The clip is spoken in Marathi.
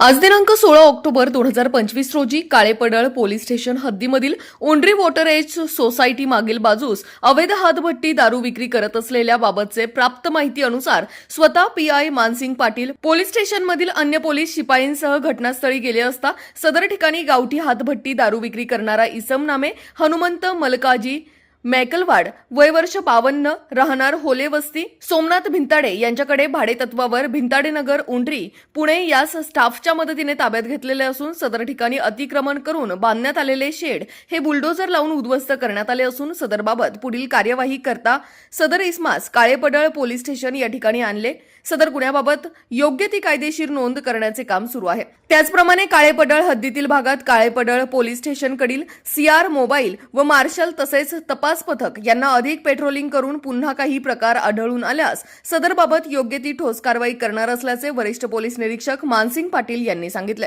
आज दिनांक सोळा ऑक्टोबर दोन हजार पंचवीस रोजी काळेपडळ पोलीस स्टेशन हद्दीमधील ओंड्री वॉटर एज सोसायटी मागील बाजूस अवैध हातभट्टी दारू विक्री करत असलेल्या बाबतचे प्राप्त माहिती अनुसार स्वतः पीआय मानसिंग पाटील पोलीस स्टेशनमधील अन्य पोलीस शिपाईंसह घटनास्थळी गेले असता सदर ठिकाणी गावठी हातभट्टी दारू विक्री करणारा इसम नामे हनुमंत मलकाजी मॅकलवाड वय वर्ष बावन्न राहणार होले वस्ती सोमनाथ भिंताडे यांच्याकडे भाडेतत्वावर भिंताडे नगर उंडरी पुणे यास स्टाफच्या मदतीने ताब्यात घेतलेले असून सदर ठिकाणी अतिक्रमण करून बांधण्यात आलेले शेड हे बुलडोजर लावून उद्ध्वस्त करण्यात आले असून सदरबाबत पुढील कार्यवाही करता सदर इस्मास काळेपडळ पोलीस स्टेशन या ठिकाणी आणले. सदर गुन्ह्याबाबत योग्य ती कायदेशीर नोंद करण्याचे काम सुरू आहे. त्याचप्रमाणे काळेपडळ हद्दीतील भागात काळेपडळ पोलीस स्टेशनकडील सीआर मोबाईल व मार्शल तसेच तपास पथक यांना अधिक पेट्रोलिंग करून पुन्हा काही प्रकार आढळून आल्यास सदरबाबत योग्य ती ठोस कारवाई करणार असल्याचे वरिष्ठ पोलीस निरीक्षक मानसिंग पाटील यांनी सांगितले.